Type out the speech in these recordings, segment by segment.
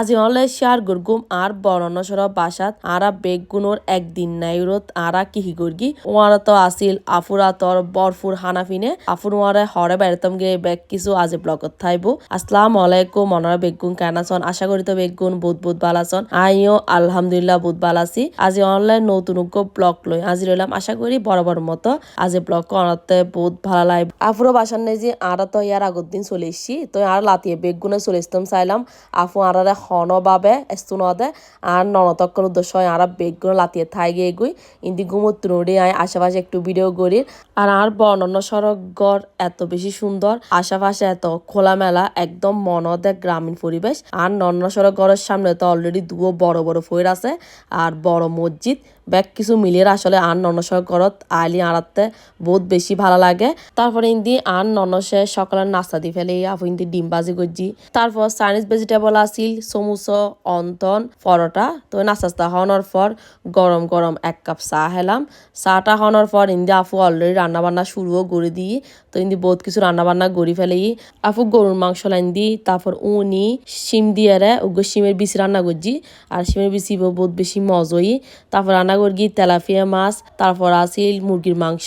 আজি হলে শেয়ার গুরগুম আর বর্ণনা সর বাসাত আরা বেগুনোর একদিন নাইরত আরা কিহি গুরগি। ওয়ারা তো আসিল আফুরা তোর বরফুর হানাফিনে। আফুর ওয়ারে হরে বেড়তাম গে বেগ কিছু আজি ব্লগত থাইবো। আসসালাম আলাইকুম মনরা বেগুন কেনাছন আশা করি তো বেগুন বুধ বুধ বালাছন আইও, আলহামদুলিল্লাহ বুধ বালাছি। আজি অনলাইন নতুন ব্লগ লই আজি রইলাম। আশা করি বরাবর মতো আজি ব্লগ করাতে বহুত ভালো লাগে আফুরো বাসার নেই যে আরা তো ইয়ার আগর দিন চলে তো আর লাতিয়ে বেগুনে চলে আসতাম চাইলাম। আফু আরারে হনভাবে স্তুনদে আর ননতক্কর উদ্দেশ্য হয় আর বেগগুলো লাতিয়ে থাই গিয়ে গুই ইন্দি গুমত তুনুড়ি আয় আশেপাশে একটু ভিডিও করি আর আর বর্ণন্য সড়ক গড় এত বেশি সুন্দর, আশেপাশে এত খোলামেলা, একদম মনদে গ্রামীণ পরিবেশ। আর নন্য সড়ক গড়ের সামনে তো অলরেডি দুও বড় বড় ফইর আছে। আর বড় মসজিদ ব্যাগ কিছু মিলিয়ে আসলে আন ননসর ঘরত আইলি আড়াতে বহুত বেশি ভালো লাগে। তারপরে ইন্দি আন ননসে সকালের নাস্তা দি ফেলে আপু ইন্দি ডিম বাজি করছি তারপর চাইনিজ ভেজিটেবল আছিল সমুসো অন্তন, পরোটা। তো নাস্তা হওয়ার পর গরম গরম এক কাপ চা হেলাম চাটা হওয়ার পর ইন্দি আফু অলরেডি রান্না বান্না শুরুও করে দিই। তো ইন্দি বহুত কিছু রান্না বান্না গড়ি ফেলেই আফু গরুর মাংস লাইন দি তারপর উনি শিম দিয়ে রে শিমের বিচি রান্না করছি আর শিমের বিচি বহুত বেশি মজই। তারপর রান্না করছি তেলাফিয়া মাছ তারপর আছিল মুরগির মাংস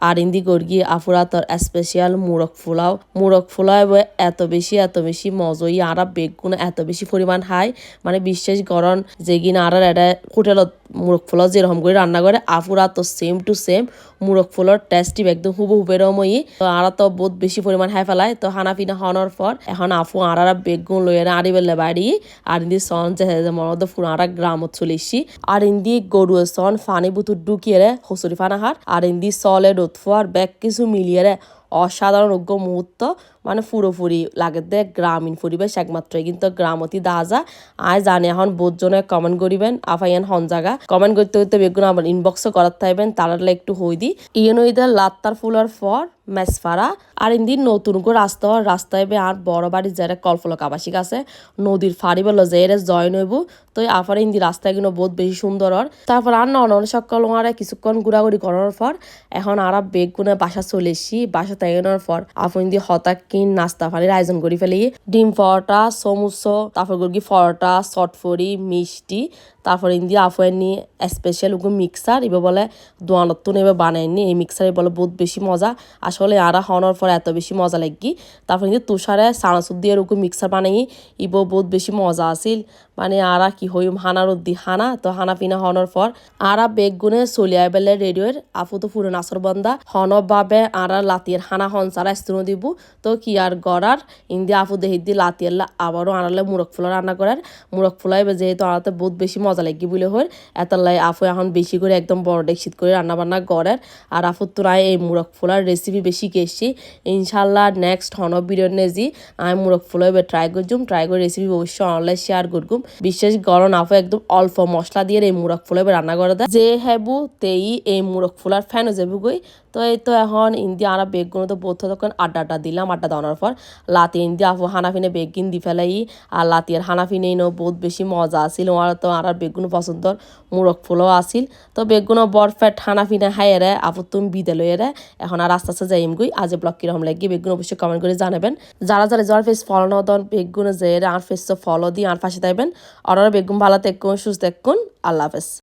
আর ইন্দি গর্গি আফুরাতর স্পেশাল মুরগ ফুলাও মুরগ ফুলাও এত বেশি এত বেশি মজই আর বেগুন এত বেশি পরিমাণ হাই। মানে বিশেষ গরম যেগিন আর এটা হোটেলত মুরগ ফুলাও যেরকম করে রান্না করে আফুরা তো সেম টু সেম মুরগ ফুলর টেস্টি একদম হুবু হুবেরময়ী তো আরা তো বহুত বেশি পরিমাণ হাই ফেলায়। তো হানা পিনা হওয়ার পর এখন আফু আর বেগুন লইয়ে আড়ি বেলে বাড়ি। আর ইন্দি সন যে মরদ ফুল আর গ্রামত চলে আর ইন্দি গরু সন ফানি বুতুর ঢুকিয়ে রে হসুরি ফানাহার। আর ইন্দি সলে রোদফুয়ার ব্যাক কিছু মিলিয়ে অসাধারণ মুহূর্ত। মানে পুরোপুরি লাগে দে, গ্রামীণ পরিবেশ একমাত্রই কিন্তু গ্রামতি দাজা, আয় জানি এখন বোধজনে কমেন্ট করিবেন আফাইয়ান হন জাগা। কমেন্ট করতে করতে বেগুন আমার ইনবক্সও করার থাকবেন তারা একটু হই দি। ইয়েন ওইদের লাত্তার ফুলার পর মেসফারা। আর ইন্দিন নতুন করে রাস্তা রাস্তায় বে আর বড় বাড়ির যারা কলফলক আবাসিক আছে। নদীর ফাড়ি বলল যে এর জয় নইব। তো আফার ইন্দি রাস্তায় কিন্তু বহুত বেশি সুন্দর আর তারপর আর নন সকাল আর কিছুক্ষণ ঘোরাঘুরি করার পর, এখন আর বেগুনে বাসা চলে বাসা তাইনের পর। আফর ইন্দি হতাক কিন নাস্তা ফালির আয়োজন করে ফেলি, ডিম পরোটা, সমুসো, তারপর করি পরোটা চটফড়ি মিষ্টি, তারপর ইন্দি আফুয়ের নিয়ে স্পেশাল ওগুলো মিক্সার এবার বলে দোয়ানত্ব এবার বানায়নি এই মিক্সার বলে বহুত বেশি মজা। আসলে আরা হওয়ার পর এত বেশি মজা লাগি। তারপর ইন্দি তুষারে সানাসুদ্দি দিয়ে ওরকম মিক্সার বানাই ইবো বহুত বেশি মজা আছিল। মানে আরা কি হইম? হানার উদ্দি হানা। তো হানা পিনা হনর পর আরা বেগুনে চলিয়াই বেলে রেডিওর আফু তো পুরো নাচর বন্দা হনভাবে আরা লাতিয়ের হানা হনসারা স্তুন দিব। তো কি আর গড়ার ইন্দি আফু দেহি দি লাতিয়ের আবারও আনালে মুরগ ফুলা রান্না করার। মুরগ ফুলাই যেহেতু আনাতে বহুত বেশি মজা লাগি বলে হর এতাল্লাই আফু এখন বেশি করে একদম বড় ডেকশিত করে রান্না বান্না করার আর আফু তোরাই এই মুরগ ফুলার রেসিপি বেশি কেসছি ইনশাল্লাহ নেক্সট হন নেজি। আমি মুরগ ফুলাই ট্রাই করছুম ট্রাই করে রেসিপি অবশ্যই অনলাইন শেয়ার করগুম বিশেষ গরম আফু একদম অল্প মশলা দিয়ে এই মুরগ ফুলা রান্না করে দেয়। যে হেবু তেই এই মুরগ ফুলার ফ্যান হয়ে যাবে গই তো এই তো এখন ইন্দি আরা বেগুন তো বোধ তখন আড্ডা আড্ডা দিলাম, আড্ডা দেওয়ার পর লাতি ইন্দি আফু হানাফিনে বেগুন দি ফেলাই, আর লাতির হানাফিনে নো বহুত বেশি মজা আছিল আর তো আর বেগুন পছন্দর মুরগ ফুলও আছিল। তো বেগুন বরফেট হানাফিনে হাইয়েরে আফু তুমি বিদে লইয়েরে এখন আর আস্তে আস্তে যাইম গুই আজ ব্লগ কীরকম লাগি বেগুন অবশ্যই কমেন্ট করে জানাবেন। যারা যারা যার ফেস ফলো না দেন বেগুন যে আর ফেস ফলো দিয়ে আর পাশে থাকবেন আর বেগুন ভালো দেখুন সুস্থ দেখুন আল্লাহ হাফেজ।